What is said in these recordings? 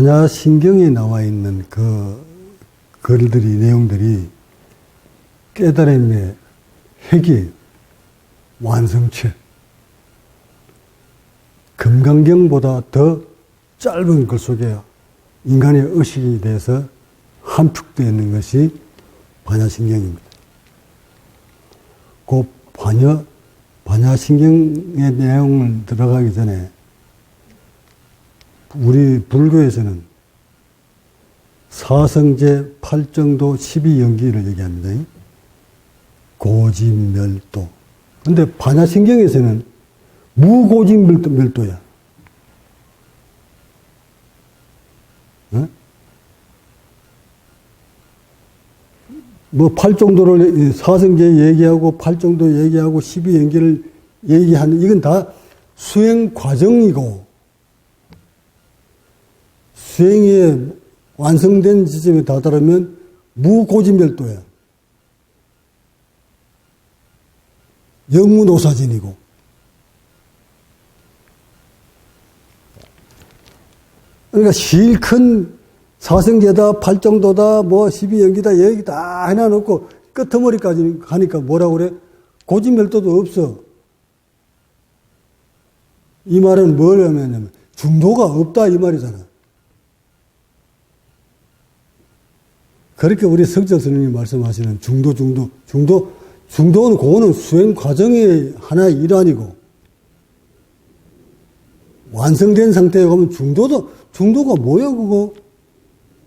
반야신경에 나와 있는 그 글들이, 내용들이 깨달음의 핵이 완성체. 금강경보다 더 짧은 글 속에 인간의 의식이 대해서 함축되어 있는 것이 반야신경입니다. 그 반야, 반야신경의 내용을 들어가기 전에 우리 불교에서는 사성제 팔정도 12연기를 얘기합니다. 고진멸도. 근데 반야신경에서는 무고진멸도야. 어? 뭐 팔 정도를 사성제 얘기하고 팔 정도 얘기하고 12연기를 얘기하는 이건 다 수행 과정이고 수행이 완성된 지점에 다다르면 무고진별도야. 영무노사진이고. 그러니까 실큰 사성제다, 팔정도다, 뭐 12연기다, 얘기 다 해놔놓고 끝머리까지 가니까 뭐라고 그래? 고진별도도 없어. 이 말은 뭘 하냐면 중도가 없다 이 말이잖아. 그렇게 우리 석절 스님이 말씀하시는 중도, 중도, 중도, 중도는 그거는 수행 과정의 하나의 일환이고, 완성된 상태에 가면 중도도, 중도가 뭐야, 그거?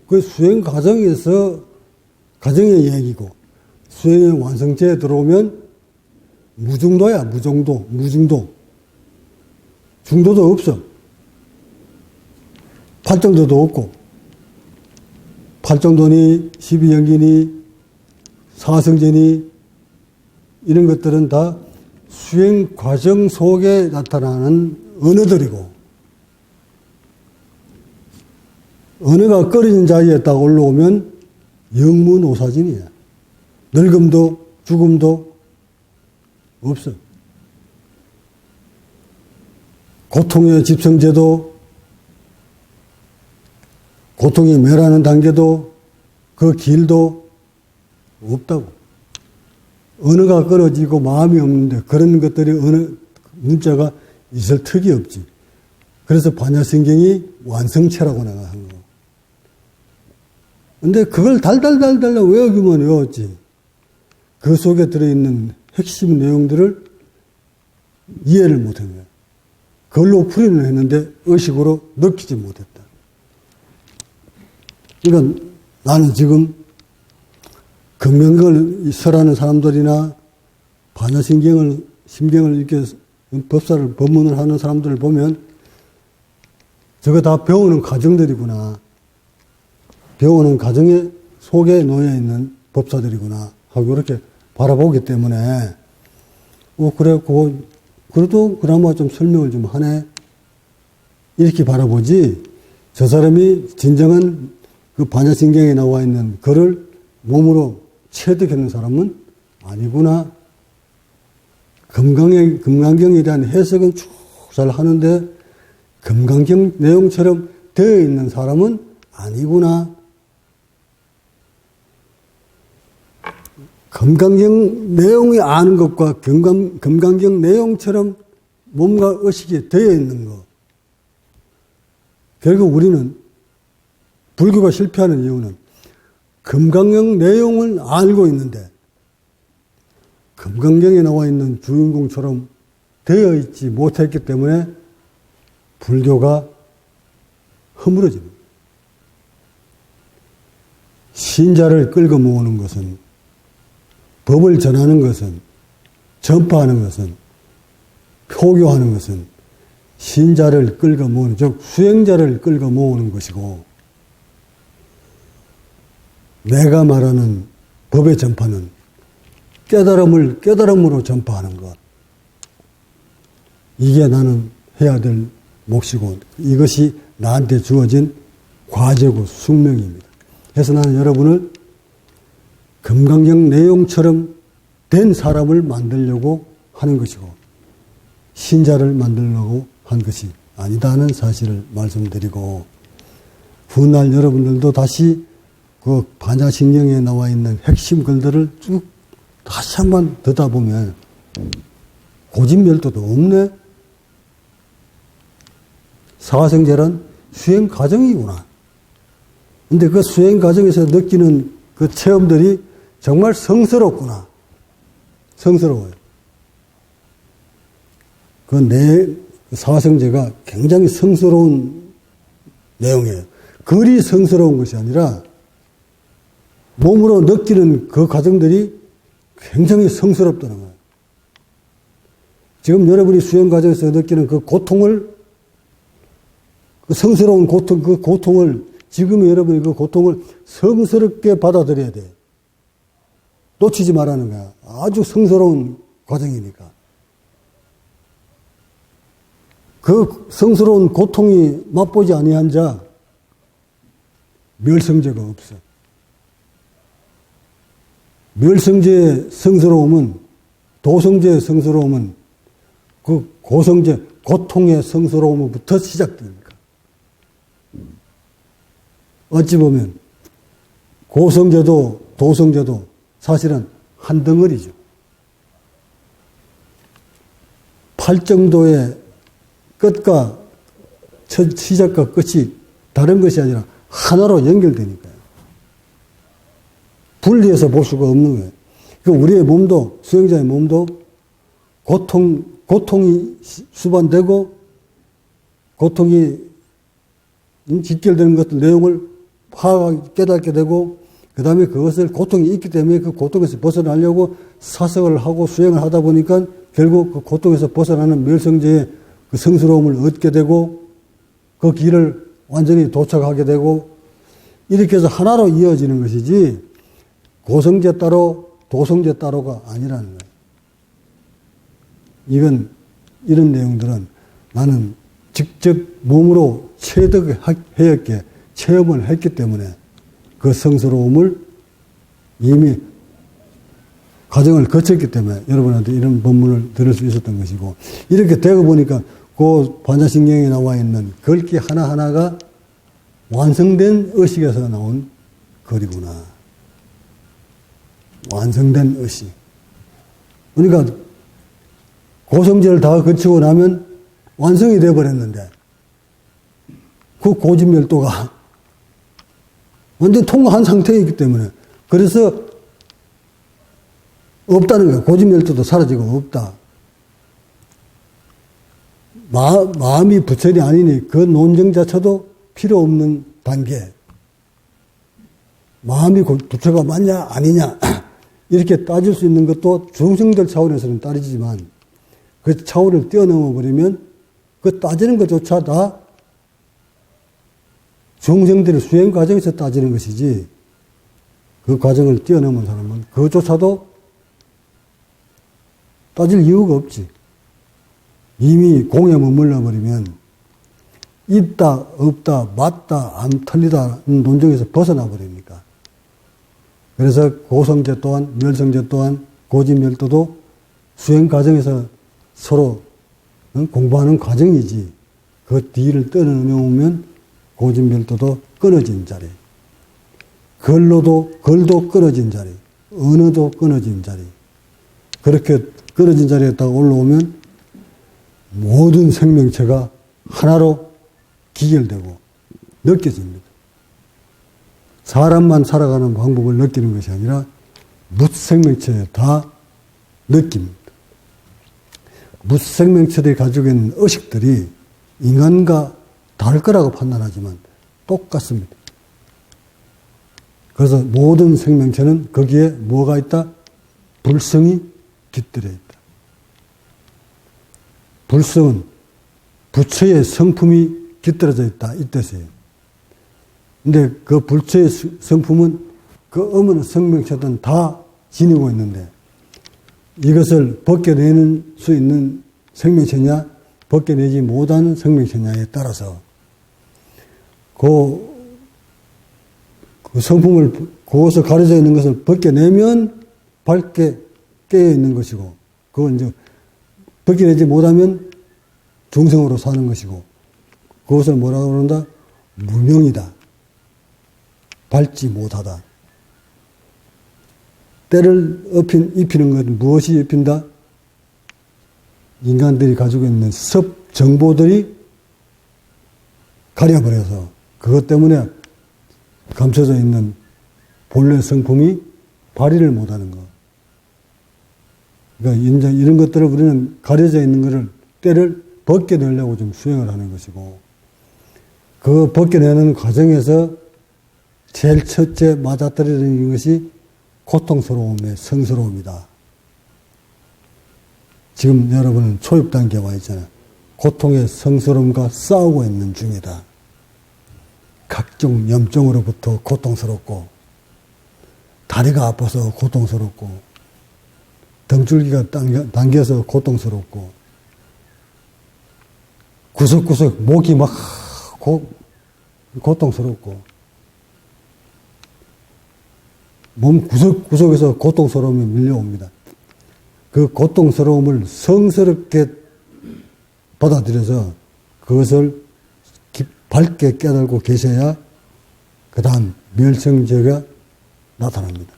그 수행 과정에서, 과정의 얘기고, 수행의 완성체에 들어오면 무중도야, 무중도, 무중도. 중도도 없어. 팔정도도 없고, 팔정도니, 십이연기니, 사성제니, 이런 것들은 다 수행 과정 속에 나타나는 언어들이고, 언어가 꺼리는 자리에 딱 올라오면 영문오사진이야. 늙음도 죽음도 없어. 고통의 집성제도 고통이 멸하는 단계도 그 길도 없다고. 언어가 끊어지고 마음이 없는데 그런 것들이 어느 문자가 있을 턱이 없지. 그래서 반야신경이 완성체라고 내가 한 거. 근데 그걸 달달달달 외우기만 외웠지. 그 속에 들어있는 핵심 내용들을 이해를 못한 거야. 그걸로 풀이는 했는데 의식으로 느끼지 못했다. 그러니까 나는 지금 금명경을 설하는 사람들이나 반야신경을, 신경을 이렇게 법사를, 법문을 하는 사람들을 보면 저거 다 배우는 과정들이구나. 배우는 과정의 속에 놓여 있는 법사들이구나. 하고 이렇게 바라보기 때문에, 어, 그래, 그, 그래도 그나마 좀 설명을 좀 하네. 이렇게 바라보지, 저 사람이 진정한 그 반야신경에 나와 있는 글을 몸으로 체득하는 사람은 아니구나. 금강경, 금강경에 대한 해석은 쭉 잘 하는데 금강경 내용처럼 되어 있는 사람은 아니구나. 금강경 내용이 아는 것과 금강, 금강경 내용처럼 몸과 의식이 되어 있는 것. 결국 우리는 불교가 실패하는 이유는 금강경 내용을 알고 있는데 금강경에 나와 있는 주인공처럼 되어 있지 못했기 때문에 불교가 허물어집니다. 신자를 끌고 모으는 것은 법을 전하는 것은 전파하는 것은 표교하는 것은 신자를 끌고 모으는 즉 수행자를 끌고 모으는 것이고 내가 말하는 법의 전파는 깨달음을 깨달음으로 전파하는 것. 이게 나는 해야 될 몫이고 이것이 나한테 주어진 과제고 숙명입니다. 그래서 나는 여러분을 금강경 내용처럼 된 사람을 만들려고 하는 것이고 신자를 만들려고 한 것이 아니다는 사실을 말씀드리고 훗날 여러분들도 다시 그 반야신경에 나와 있는 핵심 글들을 쭉 다시 한 번 듣다 보면 고진멸도도 없네. 사화생제란 수행 과정이구나. 근데 그 수행 과정에서 느끼는 그 체험들이 정말 성스럽구나. 성스러워요. 그 내 사화생제가 굉장히 성스러운 내용이에요. 글이 성스러운 것이 아니라 몸으로 느끼는 그 과정들이 굉장히 성스럽다는 거예요. 지금 여러분이 수행 과정에서 느끼는 그 고통을 그 성스러운 고통, 그 고통을 지금 여러분이 그 고통을 성스럽게 받아들여야 돼. 놓치지 말라는 거야. 아주 성스러운 과정이니까. 그 성스러운 고통이 맛보지 아니한 자 멸성제가 없어. 멸성제의 성스러움은 도성제의 성스러움은 그 고성제 고통의 성스러움부터 시작됩니다. 어찌 보면 고성제도 도성제도 사실은 한 덩어리죠. 팔 정도의 끝과 첫 시작과 끝이 다른 것이 아니라 하나로 연결되니까요. 분리해서 볼 수가 없는 거예요. 그 우리의 몸도 수행자의 몸도 고통 고통이 수반되고 고통이 직결되는 것들 내용을 파악하게 깨닫게 되고 그 다음에 그것을 고통이 있기 때문에 그 고통에서 벗어나려고 사석을 하고 수행을 하다 보니까 결국 그 고통에서 벗어나는 멸성제의 그 성스러움을 얻게 되고 그 길을 완전히 도착하게 되고 이렇게 해서 하나로 이어지는 것이지 고성제 따로 도성제 따로가 아니라는 거예요. 이건 이런 내용들은 나는 직접 몸으로 체득했게 체험을 했기 때문에 그 성스러움을 이미 과정을 거쳤기 때문에 여러분한테 이런 본문을 들을 수 있었던 것이고 이렇게 되고 보니까 그 반자신경에 나와 있는 글귀 하나하나가 완성된 의식에서 나온 글이구나. 완성된 의식. 그러니까 고성제를 다 거치고 나면 완성이 되어버렸는데 그 고진멸도가 완전 통과한 상태이기 때문에 그래서 없다는 거예요. 고진멸도도 사라지고 없다. 마, 마음이 부처이 아니니 그 논쟁 자체도 필요 없는 단계. 마음이 부처가 맞냐 아니냐 이렇게 따질 수 있는 것도 중생들 차원에서는 따르지만 그 차원을 뛰어넘어 버리면 그 따지는 것조차 다 중생들의 수행 과정에서 따지는 것이지 그 과정을 뛰어넘은 사람은 그것조차도 따질 이유가 없지. 이미 공에 머물러 버리면 있다, 없다, 맞다, 안 틀리다 논쟁에서 벗어나 버리니까. 그래서 고성제 또한 멸성제 또한 고지멸도도 수행 과정에서 서로 공부하는 과정이지 그 뒤를 떠넘으면 고진멸도도 끊어진 자리. 걸로도 걸도 끊어진 자리. 언어도 끊어진 자리. 그렇게 끊어진 자리에 딱 올라오면 모든 생명체가 하나로 기결되고 느껴집니다. 사람만 살아가는 방법을 느끼는 것이 아니라 무생명체에 다 느낍니다. 무생명체들이 가지고 있는 의식들이 인간과 다를 거라고 판단하지만 똑같습니다. 그래서 모든 생명체는 거기에 뭐가 있다? 불성이 깃들어 있다. 불성은 부처의 성품이 깃들어져 있다. 이 뜻이에요. 근데 그 불처의 성품은 그 어머니 생명체들은 다 지니고 있는데 이것을 벗겨내는 수 있는 생명체냐, 벗겨내지 못하는 생명체냐에 따라서 그, 그 성품을, 그것을 가려져 있는 것을 벗겨내면 밝게 깨어 있는 것이고, 그건 이제 벗겨내지 못하면 중생으로 사는 것이고, 그것을 뭐라고 그런다? 무명이다. 밟지 못하다. 때를 입히는 것은 무엇이 입힌다? 인간들이 가지고 있는 섭 정보들이 가려버려서 그것 때문에 감춰져 있는 본래 성품이 발휘를 못하는 거. 그러니까 이제 이런 것들을 우리는 가려져 있는 것을 때를 벗겨내려고 좀 수행을 하는 것이고 그 벗겨내는 과정에서 제일 첫째 맞아떨어지는 것이 고통스러움의 성스러움이다. 지금 여러분은 초입 단계에 와 있잖아요. 고통의 성스러움과 싸우고 있는 중이다. 각종 염증으로부터 고통스럽고, 다리가 아파서 고통스럽고, 등줄기가 당겨, 당겨서 고통스럽고, 구석구석 목이 막 고, 고통스럽고, 몸 구석구석에서 고통스러움이 밀려옵니다. 그 고통스러움을 성스럽게 받아들여서 그것을 깊- 밝게 깨달고 계셔야 그 다음 멸성제가 나타납니다.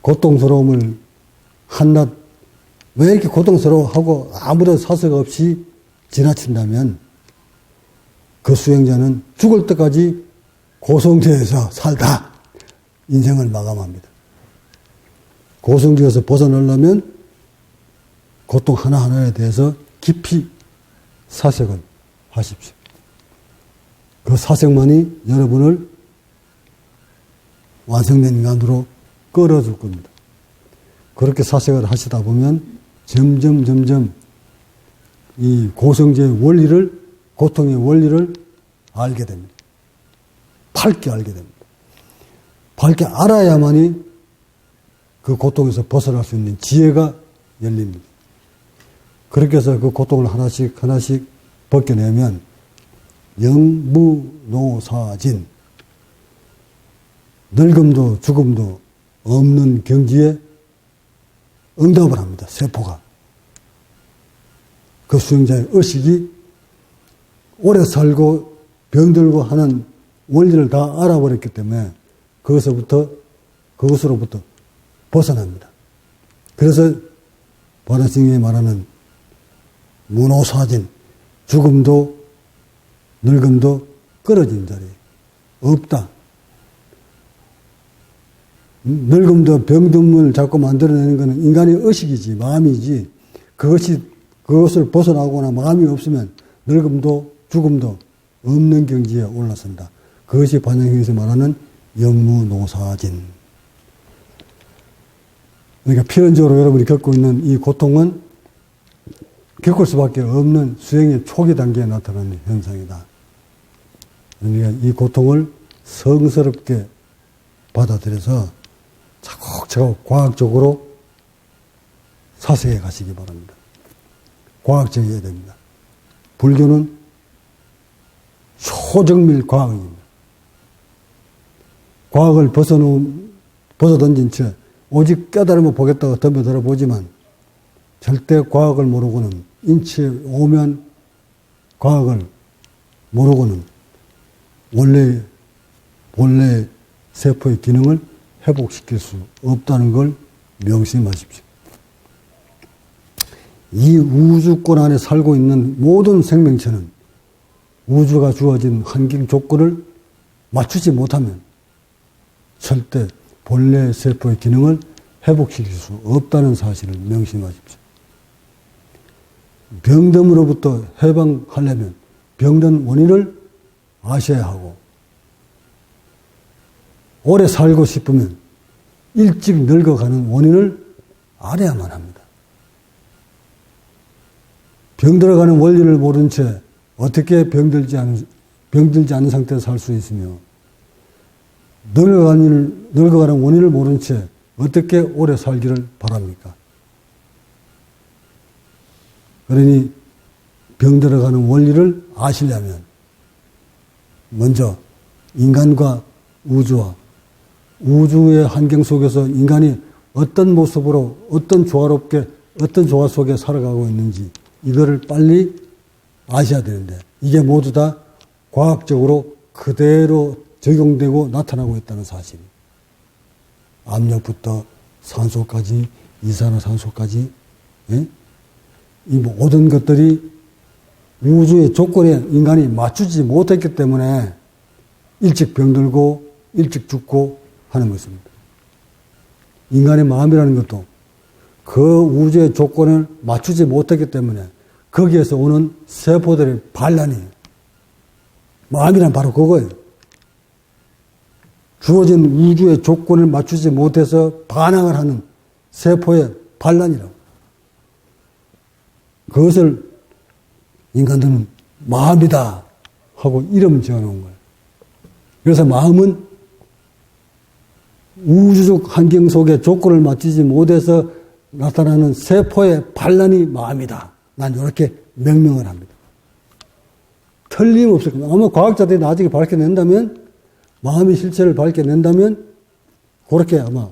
고통스러움을 한낱 왜 이렇게 고통스러워 하고 아무런 사색 없이 지나친다면 그 수행자는 죽을 때까지 고성제에서 살다 인생을 마감합니다. 고성지에서 벗어나려면 고통 하나하나에 대해서 깊이 사색을 하십시오. 그 사색만이 여러분을 완성된 인간으로 끌어줄 겁니다. 그렇게 사색을 하시다 보면 점점 점점 이 고성제의 원리를 고통의 원리를 알게 됩니다. 밝게 알게 됩니다. 밝게 알아야만이 그 고통에서 벗어날 수 있는 지혜가 열립니다. 그렇게 해서 그 고통을 하나씩 하나씩 벗겨내면 영무노사진 늙음도 죽음도 없는 경지에 응답을 합니다. 세포가. 그 수행자의 의식이 오래 살고 병들고 하는 원리를 다 알아버렸기 때문에 그것으로부터 그것으로부터 벗어납니다. 그래서 바라싱이 말하는 문호사진 죽음도 늙음도 끊어진 자리 없다. 늙음도 병듦을 자꾸 만들어내는 것은 인간의 의식이지 마음이지 그것이 그것을 벗어나거나 마음이 없으면 늙음도 죽음도 없는 경지에 올라선다. 그것이 반영에서 말하는 영무노사진. 그러니까 필연적으로 여러분이 겪고 있는 이 고통은 겪을 수밖에 없는 수행의 초기 단계에 나타나는 현상이다. 그러니까 이 고통을 성스럽게 받아들여서 차곡차곡 과학적으로 사색해 가시기 바랍니다. 과학적이어야 됩니다. 불교는 초정밀 과학입니다. 과학을 벗어놓은, 벗어던진 채 오직 깨달음을 보겠다고 덤벼들어 보지만 절대 과학을 모르고는 인체 오면 과학을 모르고는 원래 본래 세포의 기능을 회복시킬 수 없다는 걸 명심하십시오. 이 우주권 안에 살고 있는 모든 생명체는 우주가 주어진 환경 조건을 맞추지 못하면 절대 본래 세포의 기능을 회복시킬 수 없다는 사실을 명심하십시오. 병듦으로부터 해방하려면 병든 원인을 아셔야 하고 오래 살고 싶으면 일찍 늙어가는 원인을 알아야만 합니다. 병들어가는 원리를 모른 채 어떻게 병들지 않은, 병들지 않은 상태에서 살 수 있으며 늙어가는, 늙어가는 원인을 모른 채 어떻게 오래 살기를 바랍니까? 그러니 병들어가는 원리를 아시려면 먼저 인간과 우주와 우주의 환경 속에서 인간이 어떤 모습으로 어떤 조화롭게 어떤 조화 속에 살아가고 있는지 이거를 빨리 아셔야 되는데 이게 모두 다 과학적으로 그대로 적용되고 나타나고 있다는 사실. 압력부터 산소까지, 이산화탄소까지, 예? 이 모든 것들이 우주의 조건에 인간이 맞추지 못했기 때문에 일찍 병들고 일찍 죽고 하는 것입니다. 인간의 마음이라는 것도 그 우주의 조건을 맞추지 못했기 때문에 거기에서 오는 세포들의 반란이에요. 마음이란 바로 그거예요. 주어진 우주의 조건을 맞추지 못해서 반항을 하는 세포의 반란이라고. 그것을 인간들은 마음이다 하고 이름 지어놓은 거예요. 그래서 마음은 우주적 환경 속에 조건을 맞추지 못해서 나타나는 세포의 반란이 마음이다. 난 이렇게 명명을 합니다. 틀림없을 겁니다. 아마 과학자들이 나중에 밝혀낸다면, 마음의 실체를 밝혀낸다면, 그렇게 아마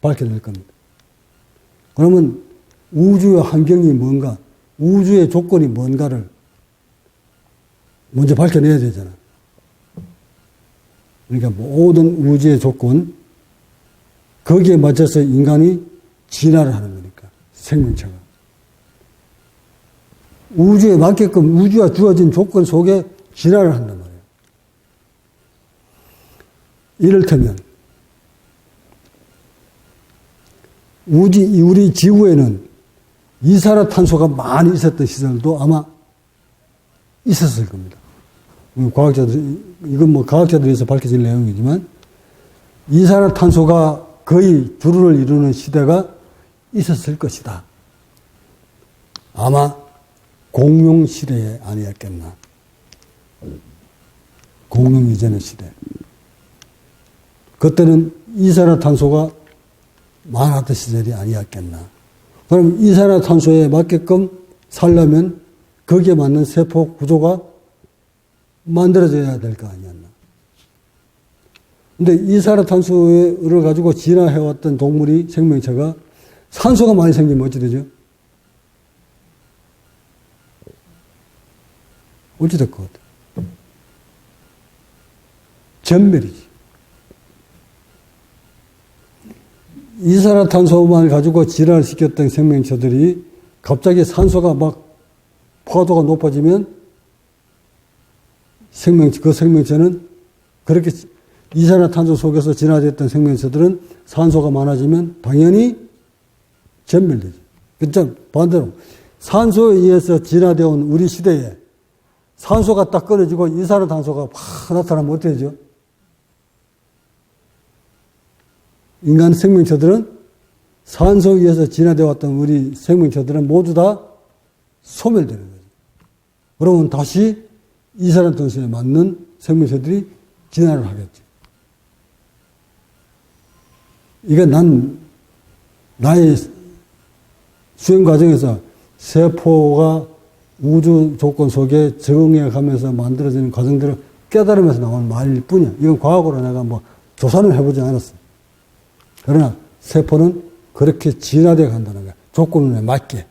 밝혀낼 겁니다. 그러면 우주의 환경이 뭔가, 우주의 조건이 뭔가를 먼저 밝혀내야 되잖아. 그러니까 모든 우주의 조건, 거기에 맞춰서 인간이 진화를 하는 거니까, 생명체가. 우주에 맞게끔 우주가 주어진 조건 속에 진화를 한단 말이에요. 이를테면, 우주, 우리 지구에는 이산화탄소가 많이 있었던 시절도 아마 있었을 겁니다. 과학자들, 이건 뭐 과학자들에서 밝혀진 내용이지만, 이산화탄소가 거의 주를 이루는 시대가 있었을 것이다. 아마 공룡 시대에 아니었겠나. 공룡 이전의 시대. 그때는 이산화탄소가 많았던 시절이 아니었겠나. 그럼 이산화탄소에 맞게끔 살려면 거기에 맞는 세포 구조가 만들어져야 될 거 아니었나. 근데 이산화탄소를 가지고 진화해왔던 동물이 생명체가 산소가 많이 생기면 어찌 되죠? 어찌 될 것 같아? 전멸이지. 이산화탄소만 가지고 진화를 시켰던 생명체들이 갑자기 산소가 막 포화도가 높아지면 생명체, 그 생명체는 그렇게 이산화탄소 속에서 진화됐던 생명체들은 산소가 많아지면 당연히 전멸되지. 그죠? 반대로 산소에 의해서 진화되어 온 우리 시대에 산소가 딱 끊어지고 이산화탄소가 확 나타나면 어떻게 되죠? 인간 생명체들은 산소에 의해서 진화되어 왔던 우리 생명체들은 모두 다 소멸되는 거죠. 그러면 다시 이산화탄소에 맞는 생명체들이 진화를 하겠지. 이게 난 나의 수행 과정에서 세포가 우주 조건 속에 적응해 가면서 만들어지는 과정들을 깨달으면서 나오는 말일 뿐이야. 이건 과학으로 내가 뭐 조사는 해보지 않았어. 그러나 세포는 그렇게 진화되어 간다는 거야. 조건에 맞게.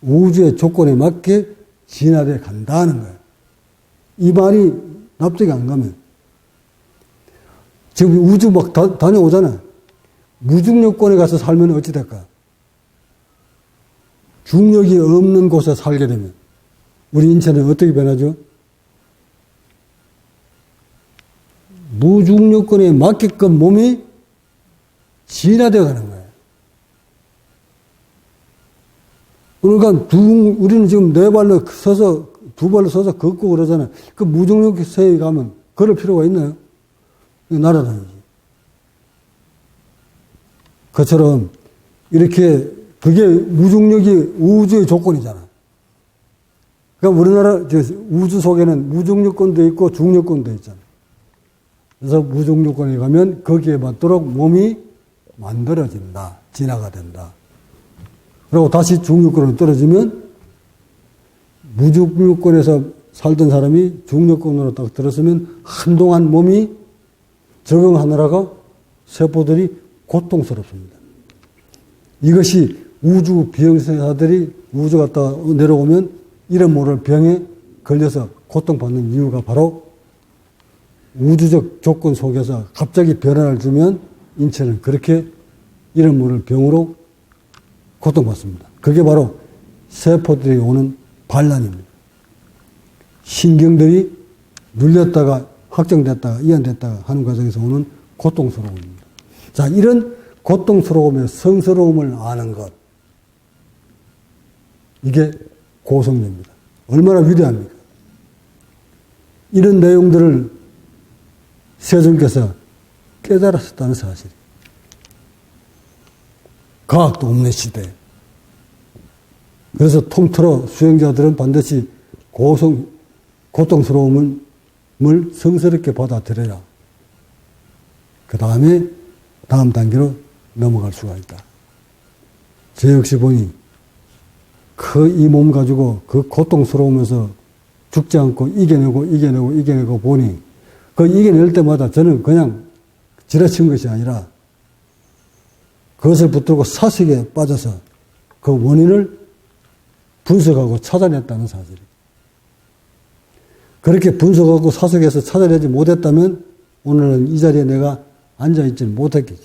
우주의 조건에 맞게 진화되어 간다는 거야. 이 말이 납득이 안 가면. 지금 우주 막 다, 다녀오잖아. 무중력권에 가서 살면 어찌 될까? 중력이 없는 곳에 살게 되면 우리 인체는 어떻게 변하죠? 무중력권에 맞게끔 몸이 진화되어 가는 거예요. 그러니까 두, 우리는 지금 네 발로 서서, 두 발로 서서 걷고 그러잖아요. 그 무중력 세에 가면 걸을 필요가 있나요? 날아다니지. 그처럼 이렇게 그게 무중력이 우주의 조건이잖아. 그러니까 우리나라 우주 속에는 무중력권도 있고 중력권도 있잖아. 그래서 무중력권에 가면 거기에 맞도록 몸이 만들어진다. 진화가 된다. 그리고 다시 중력권으로 떨어지면 무중력권에서 살던 사람이 중력권으로 딱 들었으면 한동안 몸이 적응하느라가 세포들이 고통스럽습니다. 이것이 우주 비행사들이 우주 갔다 내려오면 이름 모를 병에 걸려서 고통받는 이유가 바로 우주적 조건 속에서 갑자기 변화를 주면 인체는 그렇게 이런 모를 병으로 고통받습니다. 그게 바로 세포들이 오는 반란입니다. 신경들이 눌렸다가 확정됐다가 이완됐다가 하는 과정에서 오는 고통스러움입니다. 자, 이런 고통스러움의 성스러움을 아는 것. 이게 고성입니다. 얼마나 위대합니까? 이런 내용들을 세종께서 깨달았었다는 사실. 과학도 없는 시대. 그래서 통틀어 수행자들은 반드시 고성, 고통스러움을 성스럽게 받아들여야 그 다음에 다음 단계로 넘어갈 수가 있다. 제 역시 보니 그 이 몸 가지고 그 고통스러우면서 죽지 않고 이겨내고 이겨내고 이겨내고 보니 그 이겨낼 때마다 저는 그냥 지나친 것이 아니라 그것을 붙들고 사색에 빠져서 그 원인을 분석하고 찾아냈다는 사실. 그렇게 분석하고 사색에서 찾아내지 못했다면 오늘은 이 자리에 내가 앉아있지 못했겠지.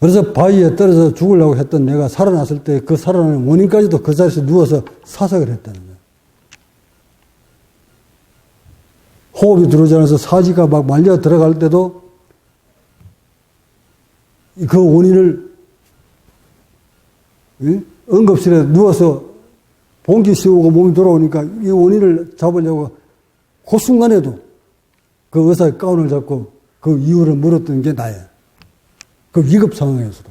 그래서 바위에 떨어져 죽으려고 했던 내가 살아났을 때 그 살아나는 원인까지도 그 자리에서 누워서 사색을 했다는 거야. 호흡이 들어오지 않아서 사지가 막 말려 들어갈 때도 그 원인을 응? 응급실에 누워서 봉기 씌우고 몸이 돌아오니까 이 원인을 잡으려고 그 순간에도 그 의사의 가운을 잡고 그 이유를 물었던 게 나야. 그 위급 상황에서도.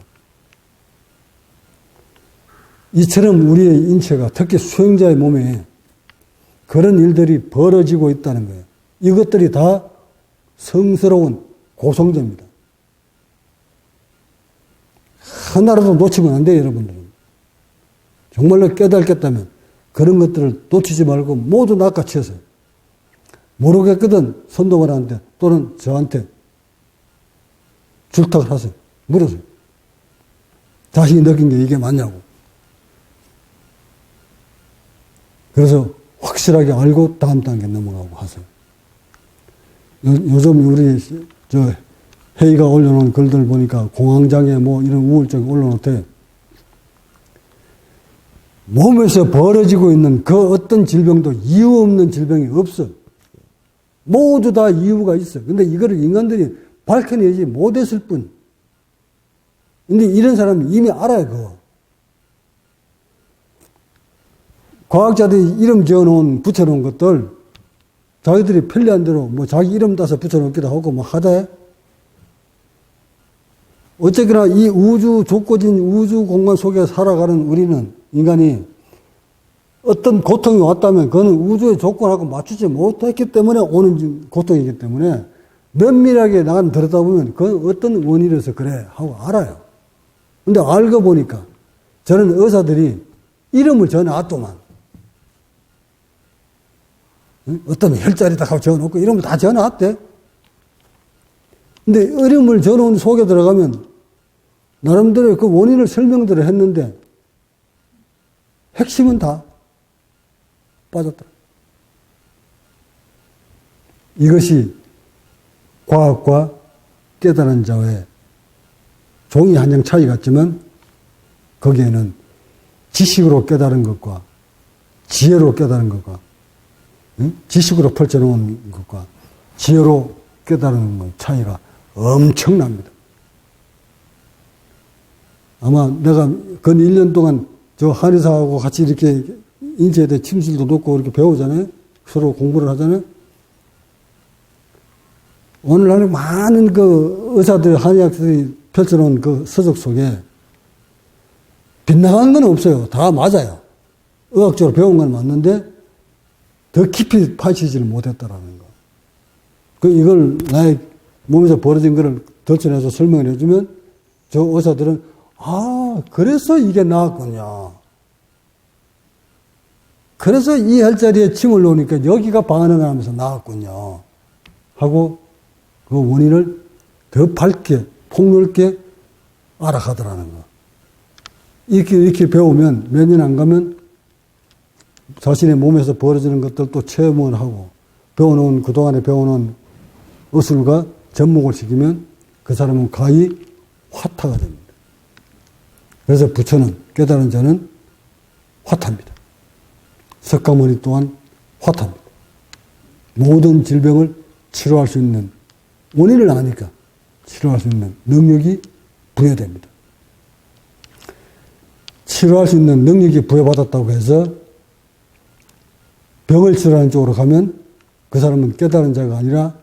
이처럼 우리의 인체가 특히 수행자의 몸에 그런 일들이 벌어지고 있다는 거예요. 이것들이 다 성스러운 고성제입니다. 하나라도 놓치면 안 돼요, 여러분들은. 정말로 깨닫겠다면 그런 것들을 놓치지 말고 모두 낚아채세요. 모르겠거든 선동을 또는 저한테 줄탁을 하세요. 물으세요. 자신이 느낀 게 이게 맞냐고. 그래서 확실하게 알고 다음 단계 넘어가고 하세요. 요, 요즘 우리 저 회의가 올려놓은 글들 보니까 공황장애 뭐 이런 우울증 올려놓대. 몸에서 벌어지고 있는 그 어떤 질병도 이유 없는 질병이 없어. 모두 다 이유가 있어. 근데 이거를 인간들이 밝혀내지 못했을 뿐. 근데 이런 사람이 이미 알아요, 그거. 과학자들이 이름 지어놓은, 붙여놓은 것들, 자기들이 편리한 대로 뭐 자기 이름 따서 붙여놓기도 하고 뭐 하대. 어쨌거나 이 우주, 좁고진 우주 공간 속에 살아가는 우리는, 인간이 어떤 고통이 왔다면 그거는 우주의 조건하고 맞추지 못했기 때문에 오는 고통이기 때문에 면밀하게 나간 들여다보면 그건 어떤 원인에서 그래 하고 알아요. 근데 알고 보니까 저는 의사들이 이름을 전해왔더만. 어떤 혈자리다 하고 적어놓고 이름을 다 전해왔대. 근데 이름을 전해온 속에 들어가면 나름대로 그 원인을 설명들을 했는데 핵심은 다 빠졌다. 이것이 과학과 깨달은 자의 종이 한 장 차이 같지만 거기에는 지식으로 깨달은 것과 지혜로 깨달은 것과 응? 지식으로 펼쳐놓은 것과 지혜로 깨달은 것 차이가 엄청납니다. 아마 내가 근 1년 동안 저 한의사하고 같이 이렇게 인체에 대해 침실도 놓고 이렇게 배우잖아요. 서로 공부를 하잖아요. 오늘날 많은 그 의사들, 한의학들이 펼쳐놓은 그 서적 속에 빗나간 건 없어요. 다 맞아요. 의학적으로 배운 건 맞는데 더 깊이 파헤치지를 못했다라는 거. 그 이걸 나의 몸에서 벌어진 거를 덜쳐내서 설명을 해주면 저 의사들은 아, 그래서 이게 나았군요. 그래서 이 혈자리에 침을 놓으니까 여기가 반응하면서 나왔군요. 하고 그 원인을 더 밝게, 폭넓게 알아가더라는 거. 이렇게, 이렇게 배우면 몇 년 안 가면 자신의 몸에서 벌어지는 것들 또 체험을 하고 배워놓은, 그동안에 배워놓은 어술과 접목을 시키면 그 사람은 가히 화타가 됩니다. 그래서 부처는, 깨달은 자는 화타입니다. 석가모니 또한 화타입니다. 모든 질병을 치료할 수 있는 원인을 아니까 치료할 수 있는 능력이 부여됩니다. 치료할 수 있는 능력이 부여받았다고 해서 병을 치료하는 쪽으로 가면 그 사람은 깨달은 자가 아니라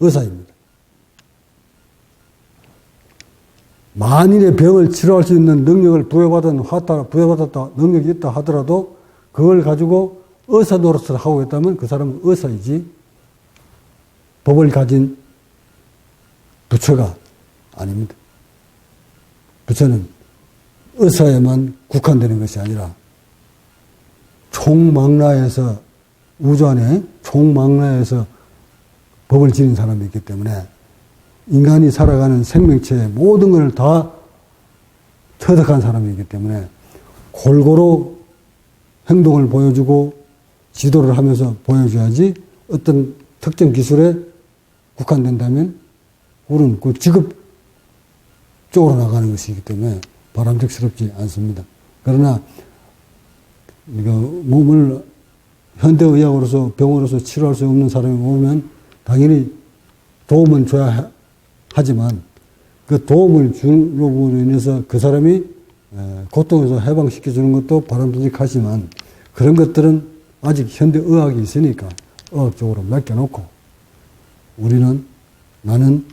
의사입니다. 만일의 병을 치료할 수 있는 능력을 부여받은 화타, 부여받았다, 능력이 있다 하더라도 그걸 가지고 의사 노릇을 하고 있다면 그 사람은 의사이지 법을 가진 부처가 아닙니다. 부처는 의사에만 국한되는 것이 아니라 총망라에서 우주 안에 총망라에서 법을 지닌 사람이 있기 때문에 인간이 살아가는 생명체의 모든 것을 다 터득한 사람이기 때문에 골고루 행동을 보여주고 지도를 하면서 보여줘야지 어떤 특정 기술에 국한된다면 우리는 그 직업 쪽으로 나가는 것이기 때문에 바람직스럽지 않습니다. 그러나 이거 몸을 현대의학으로서 병으로서 치료할 수 없는 사람이 오면 당연히 도움은 줘야 하- 하지만 그 도움을 주로 인해서 그 사람이 에, 고통에서 해방시켜 주는 것도 바람직하지만 그런 것들은 아직 현대 의학이 있으니까 의학 쪽으로 맡겨놓고 우리는 나는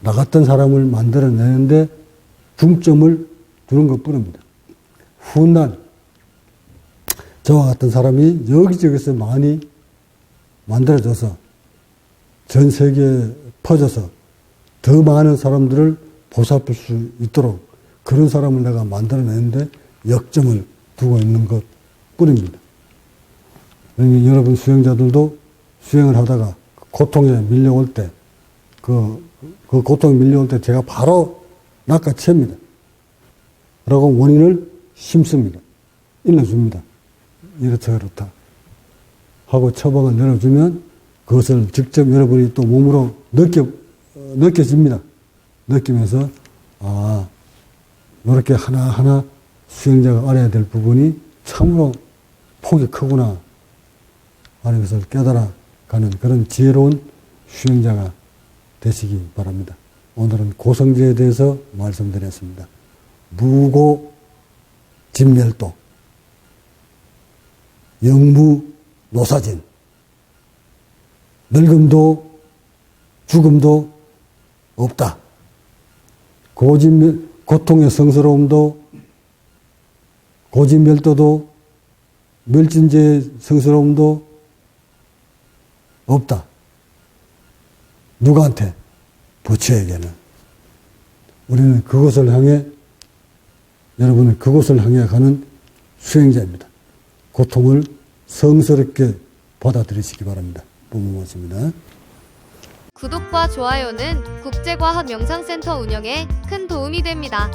나 같은 사람을 만들어내는데 중점을 두는 것 뿐입니다. 훗날 저와 같은 사람이 여기저기서 많이 만들어져서 전 세계에 퍼져서 더 많은 사람들을 보살필 수 있도록 그런 사람을 내가 만들어내는데 역점을 두고 있는 것 뿐입니다. 그러니 여러분 수행자들도 수행을 하다가 고통에 밀려올 때, 그, 그 고통에 밀려올 때 제가 바로 낚아챕니다. 라고 원인을 심습니다. 일러줍니다. 이렇다, 그렇다. 하고 처방을 내려주면 그것을 직접 여러분이 또 몸으로 느껴, 어, 느껴집니다. 느끼면서, 아, 이렇게 하나 하나 수행자가 알아야 될 부분이 참으로 폭이 크구나. 하는 것을 깨달아 가는 그런 지혜로운 수행자가 되시기 바랍니다. 오늘은 고성지에 대해서 말씀드렸습니다. 무고 진멸도, 영무 노사진, 늙음도 죽음도 없다. 고진멸, 고통의 성스러움도 고진멸도도 멸진제의 성스러움도 없다. 누구한테? 부처에게는. 우리는 그것을 향해, 여러분은 그것을 향해 가는 수행자입니다. 고통을 성스럽게 받아들이시기 바랍니다. 본문 말씀입니다. 구독과 좋아요는 국제과학 명상센터 운영에 큰 도움이 됩니다.